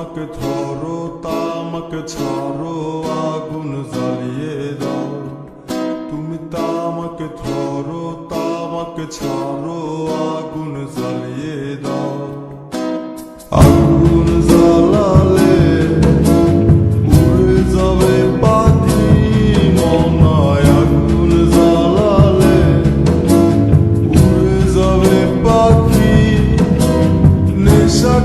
তামাক ঝরো তামাক ছাড়ো, আগুন জ্বালিয়ে দাও। তুমি তামাক ঝরো তামাক ছাড়ো, আগুন জ্বালিয়ে দাও। আগুন জ্বালালে উড়ে যাবে পাখি মনায় আগুন জ্বালালে উড়ে যাবে পাখি। নেশা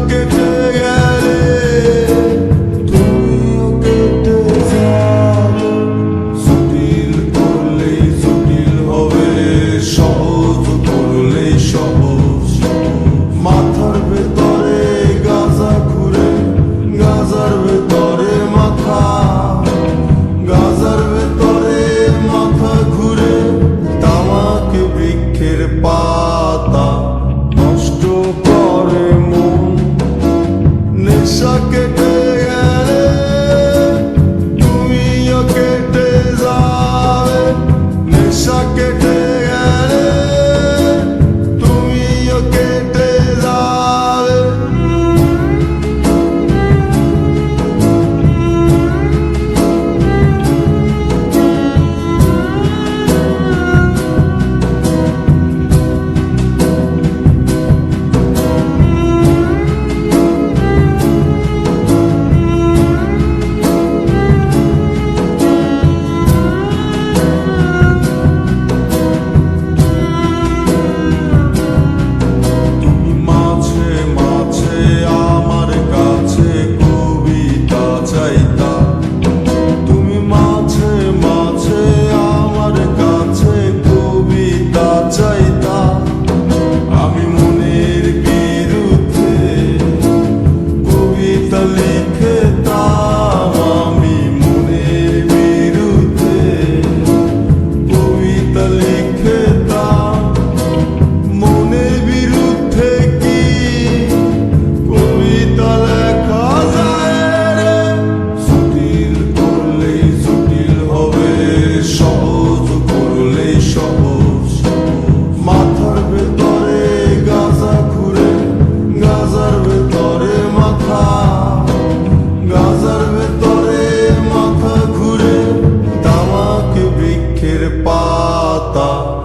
Maranata.